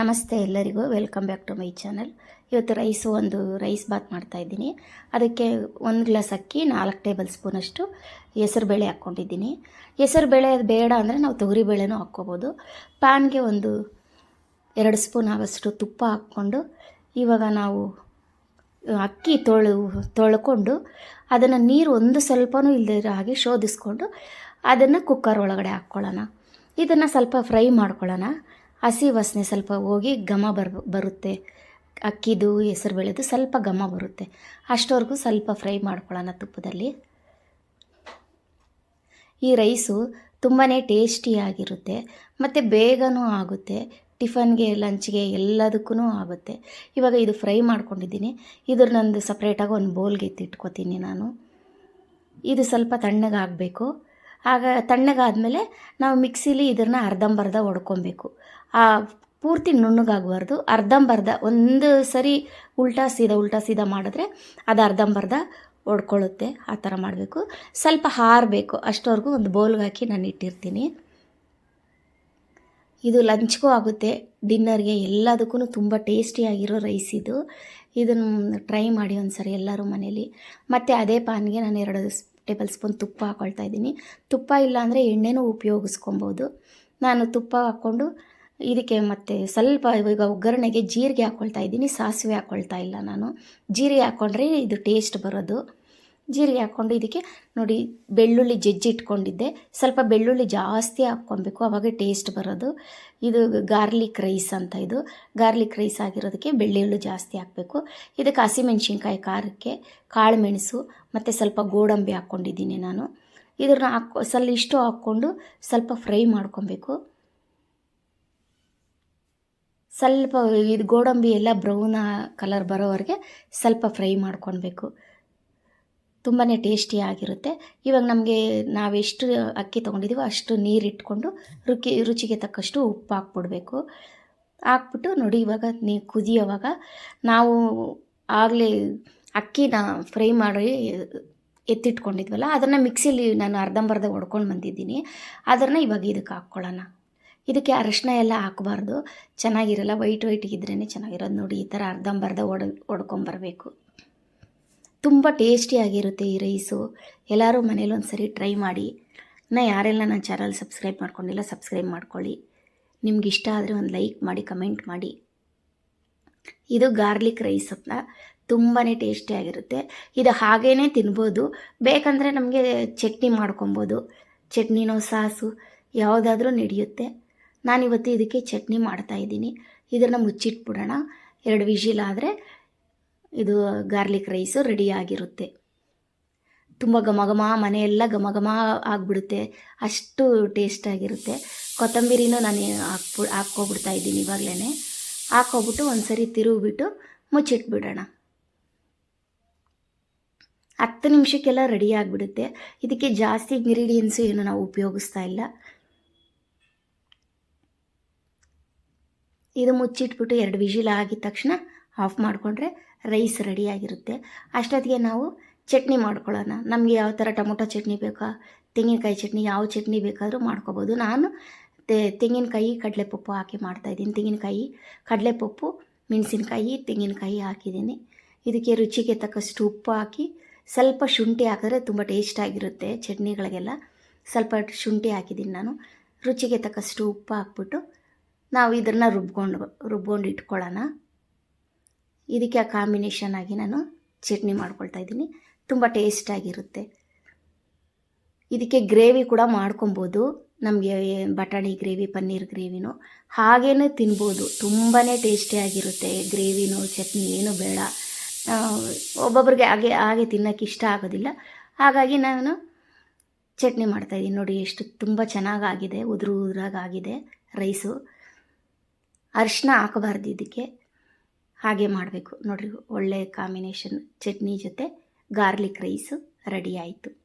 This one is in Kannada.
ನಮಸ್ತೆ ಎಲ್ಲರಿಗೂ, welcome back to my channel. ಇವತ್ತು ರೈಸು ಒಂದು ರೈಸ್ ಬಾತ್ ಮಾಡ್ತಾಯಿದ್ದೀನಿ ಅದಕ್ಕೆ ಒಂದು ಗ್ಲಾಸ್ ಅಕ್ಕಿ, ನಾಲ್ಕು ಟೇಬಲ್ ಸ್ಪೂನಷ್ಟು ಹೆಸರುಬೇಳೆ ಹಾಕ್ಕೊಂಡಿದ್ದೀನಿ. ಹೆಸರುಬೇಳೆ ಬೇಡ ಅಂದರೆ ನಾವು ತೊಗರಿಬೇಳೆನೂ ಹಾಕ್ಕೋಬೋದು. ಪ್ಯಾನ್ಗೆ ಒಂದು ಎರಡು ಸ್ಪೂನ್ ಆಗೋಷ್ಟು ತುಪ್ಪ ಹಾಕ್ಕೊಂಡು ಇವಾಗ ನಾವು ಅಕ್ಕಿ ತೊಳು, ತೊಳ್ಕೊಂಡು ಅದನ್ನು ನೀರು ಒಂದು ಸ್ವಲ್ಪನೂ ಇಲ್ಲದಿರೋ ಹಾಗೆ ಶೋಧಿಸ್ಕೊಂಡು ಅದನ್ನು ಕುಕ್ಕರ್ ಒಳಗಡೆ ಹಾಕ್ಕೊಳ್ಳೋಣ. ಇದನ್ನು ಸ್ವಲ್ಪ ಫ್ರೈ ಮಾಡ್ಕೊಳ್ಳೋಣ. ಹಸಿ ವಾಸನೆ ಸ್ವಲ್ಪ ಹೋಗಿ ಘಮ ಬರ್, ಬರುತ್ತೆ. ಅಕ್ಕಿದು ಹೆಸರು ಬೇಳೆದು ಸ್ವಲ್ಪ ಘಮ ಬರುತ್ತೆ. ಅಷ್ಟವರೆಗೂ ಸ್ವಲ್ಪ ಫ್ರೈ ಮಾಡ್ಕೊಳ್ಳೋಣ ತುಪ್ಪದಲ್ಲಿ. ಈ ರೈಸು ತುಂಬಾ ಟೇಸ್ಟಿಯಾಗಿರುತ್ತೆ. ಮತ್ತು ಬೇಗನೂ ಆಗುತ್ತೆ. ಟಿಫನ್ಗೆ, ಲಂಚ್ಗೆ ಎಲ್ಲದಕ್ಕೂ ಆಗುತ್ತೆ. ಇವಾಗ ಇದು ಫ್ರೈ ಮಾಡ್ಕೊಂಡಿದ್ದೀನಿ. ಇದ್ರ ನಂದು ಸಪ್ರೇಟಾಗಿ ಒಂದು ಬೌಲ್ಗೆ ಎತ್ತಿಟ್ಕೊತೀನಿ ನಾನು. ಇದು ಸ್ವಲ್ಪ ತಣ್ಣಗಾಗಬೇಕು. ಆಗ ತಣ್ಣಗಾದಮೇಲೆ ನಾವು ಮಿಕ್ಸಿಲಿ ಇದನ್ನು ಅರ್ಧಂಬರ್ಧ ಹೊಡ್ಕೊಬೇಕು ಆ ಪೂರ್ತಿ ನುಣ್ಣಗಾಗಬಾರ್ದು. ಅರ್ಧಂಬರ್ಧ ಒಂದು ಸರಿ ಉಲ್ಟಾ ಸೀದಾ ಉಲ್ಟಾ ಸೀದಾ ಮಾಡಿದ್ರೆ ಅದು ಅರ್ಧಂಬರ್ಧ ಹೊಡ್ಕೊಳ್ಳುತ್ತೆ ಆ ಥರ ಮಾಡಬೇಕು. ಸ್ವಲ್ಪ ಹಾರಬೇಕು. ಅಷ್ಟವರೆಗೂ ಒಂದು ಬೌಲ್ಗೆ ಹಾಕಿ ನಾನು ಇಟ್ಟಿರ್ತೀನಿ. ಇದು ಲಂಚ್ಗೂ ಆಗುತ್ತೆ. ಡಿನ್ನರ್ಗೆ ಎಲ್ಲದಕ್ಕೂ ತುಂಬ ಟೇಸ್ಟಿಯಾಗಿರೋ ರೈಸ್ ಇದು. ಇದನ್ನು ಟ್ರೈ ಮಾಡಿ ಒಂದು ಸರಿ ಎಲ್ಲರೂ ಮನೇಲಿ. ಮತ್ತು ಅದೇ ಪಾನ್ಗೆ ನಾನು ಎರಡು ಟೇಬಲ್ ಸ್ಪೂನ್ ತುಪ್ಪ ಹಾಕ್ಕೊಳ್ತಾ ಇದ್ದೀನಿ. ತುಪ್ಪ ಇಲ್ಲ ಅಂದರೆ ಎಣ್ಣೆನೂ ಉಪಯೋಗಿಸ್ಕೊಬೋದು. ನಾನು ತುಪ್ಪ ಹಾಕ್ಕೊಂಡು ಇದಕ್ಕೆ ಮತ್ತು ಸ್ವಲ್ಪ ಈಗ ಒಗ್ಗರಣೆಗೆ ಜೀರಿಗೆ ಹಾಕ್ಕೊಳ್ತಾ ಇದ್ದೀನಿ. ಸಾಸಿವೆ ಹಾಕ್ಕೊಳ್ತಾ ಇಲ್ಲ ನಾನು. ಜೀರಿಗೆ ಹಾಕ್ಕೊಂಡ್ರೆ ಇದು ಟೇಸ್ಟ್ ಬರೋದು. ಜೀರಿಗೆ ಹಾಕ್ಕೊಂಡು ಇದಕ್ಕೆ ನೋಡಿ ಬೆಳ್ಳುಳ್ಳಿ ಜಜ್ಜಿ ಇಟ್ಕೊಂಡಿದ್ದೆ. ಸ್ವಲ್ಪ ಬೆಳ್ಳುಳ್ಳಿ ಜಾಸ್ತಿ ಹಾಕ್ಕೊಬೇಕು. ಆವಾಗ ಟೇಸ್ಟ್ ಬರೋದು. ಇದು ಗಾರ್ಲಿಕ್ ರೈಸ್ ಅಂತ ಇದು. ಗಾರ್ಲಿಕ್ ರೈಸ್ ಆಗಿರೋದಕ್ಕೆ ಬೆಳ್ಳುಳ್ಳಿ ಜಾಸ್ತಿ ಹಾಕಬೇಕು. ಇದಕ್ಕೆ ಹಸಿಮೆಣ್ಸಿನ್ಕಾಯಿ, ಖಾರಕ್ಕೆ ಕಾಳು ಮೆಣಸು ಮತ್ತು ಸ್ವಲ್ಪ ಗೋಡಂಬಿ ಹಾಕ್ಕೊಂಡಿದ್ದೀನಿ ನಾನು. ಇದನ್ನು ಹಾಕೊ ಸ್ವಲ್ಪ ಇಷ್ಟು ಹಾಕ್ಕೊಂಡು ಸ್ವಲ್ಪ ಫ್ರೈ ಮಾಡ್ಕೊಬೇಕು. ಸ್ವಲ್ಪ ಇದು ಗೋಡಂಬಿ ಎಲ್ಲ ಬ್ರೌನ್ ಕಲರ್ ಬರೋವರೆಗೆ ಸ್ವಲ್ಪ ಫ್ರೈ ಮಾಡ್ಕೊಳ್ಬೇಕು. ತುಂಬಾ ಟೇಸ್ಟಿಯಾಗಿರುತ್ತೆ ಇವಾಗ ನಮಗೆ ನಾವೆಷ್ಟು ಅಕ್ಕಿ ತೊಗೊಂಡಿದ್ದೀವೋ ಅಷ್ಟು ನೀರು ಇಟ್ಕೊಂಡು ರುಚಿ, ರುಚಿಗೆ ತಕ್ಕಷ್ಟು ಉಪ್ಪು ಹಾಕ್ಬಿಡ್ಬೇಕು. ಹಾಕ್ಬಿಟ್ಟು ನೋಡಿ ಇವಾಗ ನೀ ಕುದಿಯೋವಾಗ ನಾವು ಆಗಲೇ ಅಕ್ಕಿನ ಫ್ರೈ ಮಾಡಿ ಎತ್ತಿಟ್ಕೊಂಡಿದ್ವಲ್ಲ, ಅದನ್ನು ಮಿಕ್ಸಿಲಿ ನಾನು ಅರ್ಧಂಬರ್ಧ ಹೊಡ್ಕೊಂಡು ಬಂದಿದ್ದೀನಿ. ಅದನ್ನು ಇವಾಗ ಇದಕ್ಕೆ ಹಾಕ್ಕೊಳ್ಳೋಣ. ಇದಕ್ಕೆ ಅರಶಿನ ಎಲ್ಲ ಹಾಕಬಾರ್ದು. ಚೆನ್ನಾಗಿರಲ್ಲ ವೈಟ್ ವೈಟ್ ಇದ್ರೇ ಚೆನ್ನಾಗಿರೋದು. ನೋಡಿ, ಈ ಥರ ಅರ್ಧಂಬರ್ಧ ಒಡ ಹೊಡ್ಕೊಂಬರ್ಬೇಕು ತುಂಬ ಟೇಸ್ಟಿಯಾಗಿರುತ್ತೆ ಈ ರೈಸು ಎಲ್ಲರೂ ಮನೇಲಿ ಒಂದು ಸರಿ ಟ್ರೈ ಮಾಡಿ. ಇನ್ನು ಯಾರೆಲ್ಲ ನನ್ನ ಚಾನಲ್ ಸಬ್ಸ್ಕ್ರೈಬ್ ಮಾಡ್ಕೊಂಡಿಲ್ಲ ಸಬ್ಸ್ಕ್ರೈಬ್ ಮಾಡ್ಕೊಳ್ಳಿ. ನಿಮ್ಗೆ ಇಷ್ಟ ಆದರೆ ಒಂದು ಲೈಕ್ ಮಾಡಿ ಕಮೆಂಟ್ ಮಾಡಿ. ಇದು ಗಾರ್ಲಿಕ್ ರೈಸ್ ಅಂತ. ತುಂಬಾ ಟೇಸ್ಟಿಯಾಗಿರುತ್ತೆ ಇದು ಹಾಗೇ ತಿನ್ಬೋದು. ಬೇಕಂದರೆ ನಮಗೆ ಚಟ್ನಿ ಮಾಡ್ಕೊಬೋದು. ಚಟ್ನಿನೋ ಸಾಸು ಯಾವುದಾದ್ರೂ ನಡೆಯುತ್ತೆ. ನಾನಿವತ್ತು ಇದಕ್ಕೆ ಚಟ್ನಿ ಮಾಡ್ತಾಯಿದ್ದೀನಿ ಇದನ್ನು ಮುಚ್ಚಿಟ್ಬಿಡೋಣ. ಎರಡು ವಿಷಿಲ್ ಆದರೆ ಇದು ಗಾರ್ಲಿಕ್ ರೈಸು ರೆಡಿ ಆಗಿರುತ್ತೆ. ತುಂಬ ಘಮ ಘಮ, ಮನೆಯೆಲ್ಲ ಘಮ ಘಮ ಆಗಿಬಿಡುತ್ತೆ. ಅಷ್ಟು ಟೇಸ್ಟಾಗಿರುತ್ತೆ ಕೊತ್ತಂಬರಿನೂ ನಾನು ಹಾಕ್ಬಿ, ಹಾಕ್ಕೊಬಿಡ್ತಾ ಇದ್ದೀನಿ ಇವಾಗಲೇ ಹಾಕ್ಕೊಬಿಟ್ಟು ಒಂದು ಸರಿ ತಿರುಗಿಬಿಟ್ಟು ಮುಚ್ಚಿಟ್ಬಿಡೋಣ. ಹತ್ತು ನಿಮಿಷಕ್ಕೆಲ್ಲ ರೆಡಿ ಆಗಿಬಿಡುತ್ತೆ. ಇದಕ್ಕೆ ಜಾಸ್ತಿ ಇಂಗ್ರೀಡಿಯೆಂಟ್ಸು ಏನು ನಾವು ಉಪಯೋಗಿಸ್ತಾ ಇಲ್ಲ. ಇದು ಮುಚ್ಚಿಟ್ಬಿಟ್ಟು ಎರಡು ವಿಜಿಲ್ ಆಗಿದ ತಕ್ಷಣ ಆಫ್ ಮಾಡಿಕೊಂಡ್ರೆ ರೈಸ್ ರೆಡಿಯಾಗಿರುತ್ತೆ ಅಷ್ಟೊತ್ತಿಗೆ ನಾವು ಚಟ್ನಿ ಮಾಡ್ಕೊಳ್ಳೋಣ. ನಮಗೆ ಯಾವ ಥರ ಟೊಮೊಟೊ ಚಟ್ನಿ ಬೇಕಾ, ತೆಂಗಿನಕಾಯಿ ಚಟ್ನಿ ಯಾವ ಚಟ್ನಿ ಬೇಕಾದರೂ ಮಾಡ್ಕೋಬೋದು. ನಾನು ತೆಂಗಿನಕಾಯಿ ಕಡಲೆಪಪ್ಪು ಹಾಕಿ ಮಾಡ್ತಾಯಿದ್ದೀನಿ ತೆಂಗಿನಕಾಯಿ, ಕಡಲೆಪಪ್ಪು, ಮೆಣಸಿನ್ಕಾಯಿ, ತೆಂಗಿನಕಾಯಿ ಹಾಕಿದ್ದೀನಿ. ಇದಕ್ಕೆ ರುಚಿಗೆ ತಕ್ಕಷ್ಟು ಉಪ್ಪು ಹಾಕಿ ಸ್ವಲ್ಪ ಶುಂಠಿ ಹಾಕಿದ್ರೆ ತುಂಬ ಟೇಸ್ಟಾಗಿರುತ್ತೆ ಚಟ್ನಿಗಳಿಗೆಲ್ಲ. ಸ್ವಲ್ಪ ಶುಂಠಿ ಹಾಕಿದ್ದೀನಿ ನಾನು. ರುಚಿಗೆ ತಕ್ಕಷ್ಟು ಉಪ್ಪು ಹಾಕ್ಬಿಟ್ಟು ನಾವು ಇದನ್ನು ರುಬ್ಕೊಂಡು ರುಬ್ಕೊಂಡು ಇಟ್ಕೊಳ್ಳೋಣ. ಇದಕ್ಕೆ ಆ ಕಾಂಬಿನೇಷನ್ ಆಗಿ ನಾನು ಚಟ್ನಿ ಮಾಡ್ಕೊಳ್ತಾ ಇದ್ದೀನಿ. ತುಂಬ ಟೇಸ್ಟಾಗಿರುತ್ತೆ ಇದಕ್ಕೆ ಗ್ರೇವಿ ಕೂಡ ಮಾಡ್ಕೊಬೋದು. ನಮಗೆ ಬಟಾಣಿ ಗ್ರೇವಿ ಪನ್ನೀರ್ ಗ್ರೇವಿನೂ ಹಾಗೇ ತಿನ್ಬೋದು. ತುಂಬಾ ಟೇಸ್ಟಿಯಾಗಿರುತ್ತೆ ಗ್ರೇವಿನೂ ಚಟ್ನಿ ಏನೂ ಬೇಡ. ಒಬ್ಬೊಬ್ರಿಗೆ ಹಾಗೆ ಹಾಗೆ ತಿನ್ನೋಕ್ಕೆ ಇಷ್ಟ ಆಗೋದಿಲ್ಲ. ಹಾಗಾಗಿ ನಾನು ಚಟ್ನಿ ಮಾಡ್ತಾಯಿದ್ದೀನಿ ನೋಡಿ ಎಷ್ಟು ತುಂಬ ಚೆನ್ನಾಗಾಗಿದೆ, ಉದುರು ಉದುರಾಗಾಗಿದೆ ರೈಸು ಅರಿಶಿನ ಹಾಕಬಾರ್ದು ಇದಕ್ಕೆ. ಹಾಗೆ ಮಾಡಬೇಕು. ನೋಡಿರಿ ಒಳ್ಳೆಯ ಕಾಂಬಿನೇಷನ್ ಚಟ್ನಿ ಜೊತೆ ಗಾರ್ಲಿಕ್ ರೈಸು ರೆಡಿ ಆಯಿತು.